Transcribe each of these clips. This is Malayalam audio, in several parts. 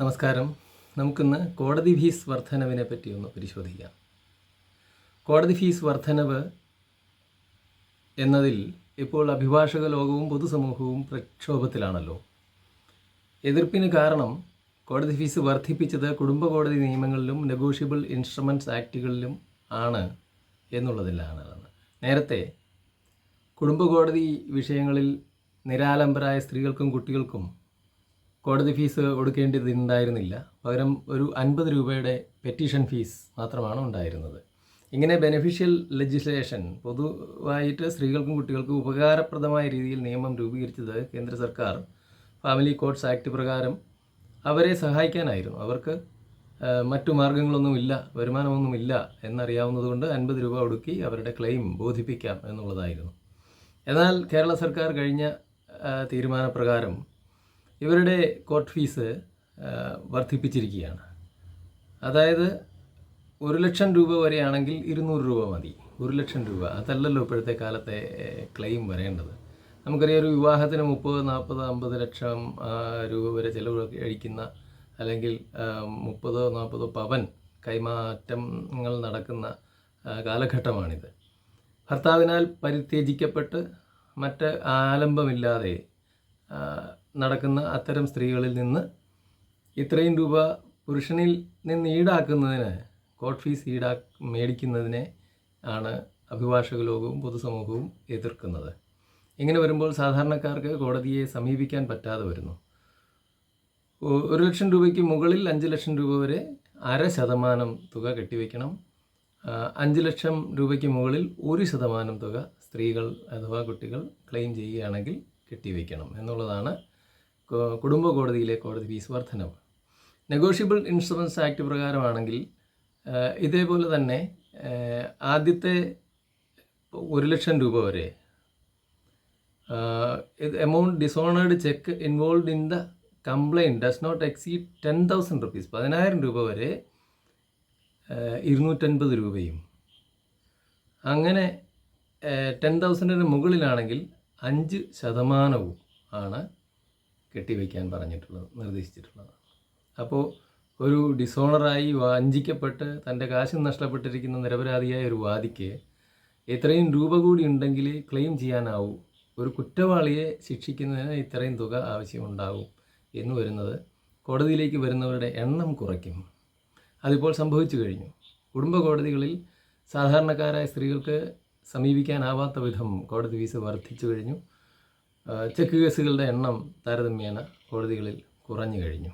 നമസ്കാരം. നമുക്കിന്ന് കോടതി ഫീസ് വർധനവിനെ പറ്റി ഒന്ന് പരിശോധിക്കാം. കോടതി ഫീസ് വർധനവ് എന്നതിൽ ഇപ്പോൾ അഭിഭാഷക ലോകവും പൊതുസമൂഹവും പ്രക്ഷോഭത്തിലാണല്ലോ. എതിർപ്പിന് കാരണം കോടതി ഫീസ് വർദ്ധിപ്പിച്ചത് കുടുംബ കോടതി നിയമങ്ങളിലും നെഗോഷ്യബിൾ ഇൻസ്ട്രുമെന്റ്സ് ആക്റ്റുകളിലും ആണ് എന്നുള്ളതിലാണ് നേരത്തെ കുടുംബ കോടതി വിഷയങ്ങളിൽ നിരാലംബരായ സ്ത്രീകൾക്കും കുട്ടികൾക്കും കോടതി ഫീസ് കൊടുക്കേണ്ടതുണ്ടായിരുന്നില്ല. പകരം ഒരു അൻപത് രൂപയുടെ പെറ്റീഷൻ ഫീസ് മാത്രമാണ് ഉണ്ടായിരുന്നത്. ഇങ്ങനെ ബെനിഫിഷ്യൽ ലെജിസ്ലേഷൻ പൊതുവായിട്ട് സ്ത്രീകൾക്കും കുട്ടികൾക്കും ഉപകാരപ്രദമായ രീതിയിൽ നിയമം രൂപീകരിച്ചത് കേന്ദ്ര സർക്കാർ. ഫാമിലി കോഡ്സ് ആക്ട് പ്രകാരം അവരെ സഹായിക്കാനായിരുന്നു. അവർക്ക് മറ്റു മാർഗങ്ങളൊന്നുമില്ല വരുമാനമൊന്നുമില്ല എന്നറിയാവുന്നതുകൊണ്ട് അൻപത് രൂപ ഒടുക്കി അവരുടെ ക്ലെയിം ബോധിപ്പിക്കാം എന്നുള്ളതായിരുന്നു. എന്നാൽ കേരള സർക്കാർ കഴിഞ്ഞ തീരുമാനപ്രകാരം ഇവരുടെ കോർട്ട് ഫീസ് വർദ്ധിപ്പിച്ചിരിക്കുകയാണ്. അതായത് ഒരു ലക്ഷം രൂപ വരെയാണെങ്കിൽ ഇരുന്നൂറ് രൂപ മതി. ഒരു ലക്ഷം രൂപ. അതല്ലല്ലോ ഇപ്പോഴത്തെ കാലത്തെ ക്ലെയിം വരേണ്ടത്. നമുക്കറിയാം ഒരു വിവാഹത്തിന് മുപ്പത് നാൽപ്പത് അമ്പത് ലക്ഷം രൂപ വരെ ചിലവ് കഴിക്കുന്ന അല്ലെങ്കിൽ മുപ്പതോ നാൽപ്പതോ പവൻ കൈമാറ്റങ്ങൾ നടക്കുന്ന കാലഘട്ടമാണിത്. ഭർത്താവിനാൽ പരിത്യജിക്കപ്പെട്ട് മറ്റ് ആലംബമില്ലാതെ നടക്കുന്ന അത്തരം സ്ത്രീകളിൽ നിന്ന് ഇത്രയും രൂപ പുരുഷനിൽ നിന്ന് ഈടാക്കുന്നതിന് കോർട്ട് ഫീസ് ഈടാ മേടിക്കുന്നതിനെ ആണ് അഭിഭാഷക ലോകവും പൊതുസമൂഹവും എതിർക്കുന്നത്. ഇങ്ങനെ വരുമ്പോൾ സാധാരണക്കാർക്ക് കോടതിയെ സമീപിക്കാൻ പറ്റാതെ വരുന്നു. ഒരു ലക്ഷം രൂപയ്ക്ക് മുകളിൽ അഞ്ച് ലക്ഷം രൂപ വരെ അര ശതമാനം തുക കെട്ടിവെക്കണം. അഞ്ച് ലക്ഷം രൂപയ്ക്ക് മുകളിൽ ഒരു ശതമാനം തുക സ്ത്രീകൾ അഥവാ കുട്ടികൾ ക്ലെയിം ചെയ്യുകയാണെങ്കിൽ കെട്ടിവെക്കണം എന്നുള്ളതാണ് കുടുംബ കോടതിയിലെ കോടതി ഫീസ് വർധനവ്. നെഗോഷ്യബിൾ ഇൻഷുറൻസ് ആക്ട് പ്രകാരമാണെങ്കിൽ ഇതേപോലെ തന്നെ ആദ്യത്തെ ഒരു ലക്ഷം രൂപ വരെ amount dishonoured cheque involve in the complaint does not exceed ten thousand rupees പതിനായിരം രൂപ വരെ ഇരുന്നൂറ്റൻപത് രൂപയും. അങ്ങനെ ടെൻ തൗസൻഡിന് മുകളിലാണെങ്കിൽ അഞ്ച് ശതമാനവും ആണ് കെട്ടിവെക്കാൻ പറഞ്ഞിട്ടുള്ളത് നിർദ്ദേശിച്ചിട്ടുള്ളത്. അപ്പോൾ ഒരു ഡിസോണറായി വഞ്ചിക്കപ്പെട്ട് തന്റെ കാശ് നഷ്ടപ്പെട്ടിരിക്കുന്ന നിരപരാധിയായ ഒരു വാദിക്ക് ഇത്രയും രൂപ കൂടി ഉണ്ടെങ്കിൽ ക്ലെയിം ചെയ്യാനാവൂ. ഒരു കുറ്റവാളിയെ ശിക്ഷിക്കുന്നതിന് ഇത്രയും തുക ആവശ്യമുണ്ടാവും എന്ന് വരുന്നത് കോടതിയിലേക്ക് വരുന്നവരുടെ എണ്ണം കുറയ്ക്കും. അതിപ്പോൾ സംഭവിച്ചു കഴിഞ്ഞു. കുടുംബ കോടതികളിൽ സാധാരണക്കാരായ സ്ത്രീകൾക്ക് സമീപിക്കാനാവാത്ത വിധം കോടതി ഫീസ് വർദ്ധിച്ചു കഴിഞ്ഞു. ചെക്ക് കേസുകളുടെ എണ്ണം താരതമ്യേന കോടതികളിൽ കുറഞ്ഞു കഴിഞ്ഞു.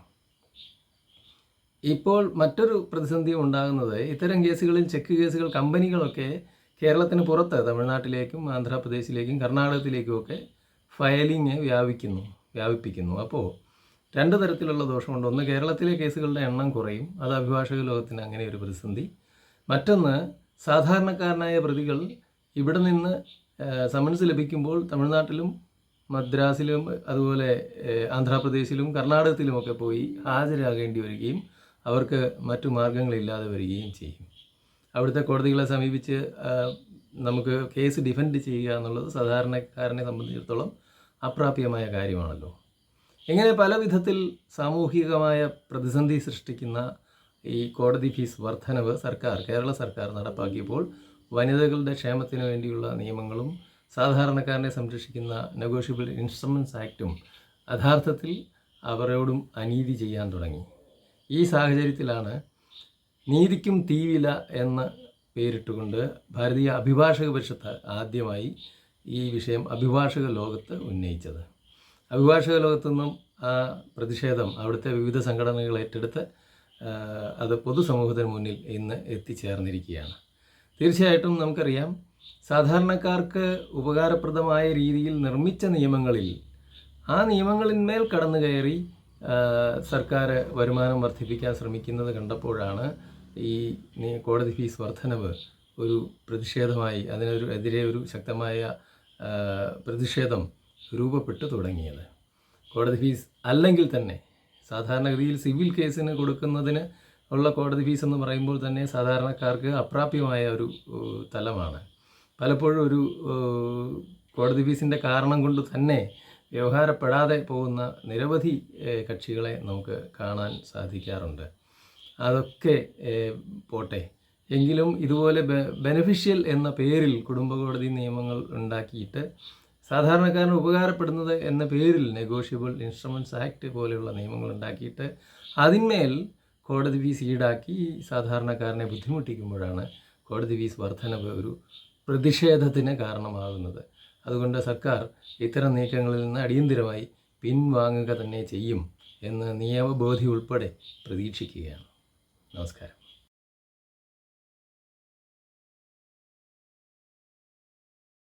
ഇപ്പോൾ മറ്റൊരു പ്രതിസന്ധി ഉണ്ടാകുന്നത് ഇത്തരം കേസുകളിൽ ചെക്ക് കേസുകൾ കമ്പനികളൊക്കെ കേരളത്തിന് പുറത്ത് തമിഴ്നാട്ടിലേക്കും ആന്ധ്രാപ്രദേശിലേക്കും കർണാടകത്തിലേക്കും ഒക്കെ ഫയലിംഗ് വ്യാപിക്കുന്നു വ്യാപിപ്പിക്കുന്നു. അപ്പോൾ രണ്ട് തരത്തിലുള്ള ദോഷമുണ്ട്. ഒന്ന് കേരളത്തിലെ കേസുകളുടെ എണ്ണം കുറയും. അത് അഭിഭാഷക ലോകത്തിന് അങ്ങനെ ഒരു പ്രതിസന്ധി. മറ്റൊന്ന് സാധാരണക്കാരനായ പ്രതികൾ ഇവിടെ നിന്ന് സമൻസ് ലഭിക്കുമ്പോൾ തമിഴ്നാട്ടിലും മദ്രാസിലും അതുപോലെ ആന്ധ്രാപ്രദേശിലും കർണാടകത്തിലുമൊക്കെ പോയി ഹാജരാകേണ്ടി വരികയും അവർക്ക് മറ്റു മാർഗങ്ങളില്ലാതെ വരികയും ചെയ്യും. അവിടുത്തെ കോടതികളെ സമീപിച്ച് നമുക്ക് കേസ് ഡിഫെൻഡ് ചെയ്യുക എന്നുള്ളത് സാധാരണക്കാരനെ സംബന്ധിച്ചിടത്തോളം അപ്രാപ്യമായ കാര്യമാണല്ലോ. ഇങ്ങനെ പല വിധത്തിൽ സാമൂഹികമായ പ്രതിസന്ധി സൃഷ്ടിക്കുന്ന ഈ കോടതി ഫീസ് വർധനവ് സർക്കാർ കേരള സർക്കാർ നടപ്പാക്കിയപ്പോൾ വനിതകളുടെ ക്ഷേമത്തിന് വേണ്ടിയുള്ള നിയമങ്ങളും സാധാരണക്കാരനെ സംരക്ഷിക്കുന്ന നെഗോഷ്യബിൾ ഇൻസ്ട്രുമെന്റ്സ് ആക്റ്റും യഥാർത്ഥത്തിൽ അവരോടും അനീതി ചെയ്യാൻ തുടങ്ങി. ഈ സാഹചര്യത്തിലാണ് നീതിക്കും തീവില എന്ന് പേരിട്ടുകൊണ്ട് ഭാരതീയ അഭിഭാഷക പരിഷത്ത് ആദ്യമായി ഈ വിഷയം അഭിഭാഷക ലോകത്ത് ഉന്നയിച്ചത്. അഭിഭാഷക ലോകത്തു നിന്നും ആ പ്രതിഷേധം അവിടുത്തെ വിവിധ സംഘടനകൾ ഏറ്റെടുത്ത് അത് പൊതുസമൂഹത്തിന് മുന്നിൽ ഇന്ന് എത്തിച്ചേർന്നിരിക്കുകയാണ്. തീർച്ചയായിട്ടും നമുക്കറിയാം സാധാരണക്കാർക്ക് ഉപകാരപ്രദമായ രീതിയിൽ നിർമ്മിച്ച നിയമങ്ങളിൽ ആ നിയമങ്ങളിന്മേൽ കടന്നു കയറി സർക്കാർ വരുമാനം വർദ്ധിപ്പിക്കാൻ ശ്രമിക്കുന്നത് കണ്ടപ്പോഴാണ് ഈ കോടതി ഫീസ് വർധനവ് ഒരു പ്രതിഷേധമായി അതിനൊരു എതിരെ ഒരു ശക്തമായ പ്രതിഷേധം രൂപപ്പെട്ടു തുടങ്ങിയത്. കോടതി ഫീസ് അല്ലെങ്കിൽ തന്നെ സാധാരണഗതിയിൽ സിവിൽ കേസിന് കൊടുക്കുന്നതിന് ഉള്ള കോടതി ഫീസ് എന്ന് പറയുമ്പോൾ തന്നെ സാധാരണക്കാർക്ക് അപ്രാപ്യമായ ഒരു തലമാണ്. പലപ്പോഴും ഒരു കോടതി ഫീസിന്റെ കാരണം കൊണ്ട് തന്നെ വ്യവഹാരപ്പെടാതെ പോകുന്ന നിരവധി കക്ഷികളെ നമുക്ക് കാണാൻ സാധിക്കാറുണ്ട്. അതൊക്കെ പോട്ടെ. എങ്കിലും ഇതുപോലെ ബെനഫിഷ്യൽ എന്ന പേരിൽ കുടുംബ കോടതി നിയമങ്ങൾ ഉണ്ടാക്കിയിട്ട് സാധാരണക്കാരന് ഉപകാരപ്പെടുന്നത് എന്ന പേരിൽ നെഗോഷ്യബിൾ ഇൻസ്ട്രുമെന്റ്സ് ആക്ട് പോലെയുള്ള നിയമങ്ങൾ ഉണ്ടാക്കിയിട്ട് അതിന്മേൽ കോടതി ഫീസ് ഈടാക്കി സാധാരണക്കാരനെ ബുദ്ധിമുട്ടിക്കുമ്പോഴാണ് കോടതി ഫീസ് വർധനവ് ഒരു പ്രതിഷേധത്തിന് കാരണമാകുന്നത്. അതുകൊണ്ട് സർക്കാർ ഇത്തരം നീക്കങ്ങളിൽ നിന്ന് അടിയന്തിരമായി പിൻവാങ്ങുക തന്നെ ചെയ്യും എന്ന് നിയമബോധി ഉൾപ്പെടെ പ്രതീക്ഷിക്കുകയാണ്. നമസ്കാരം.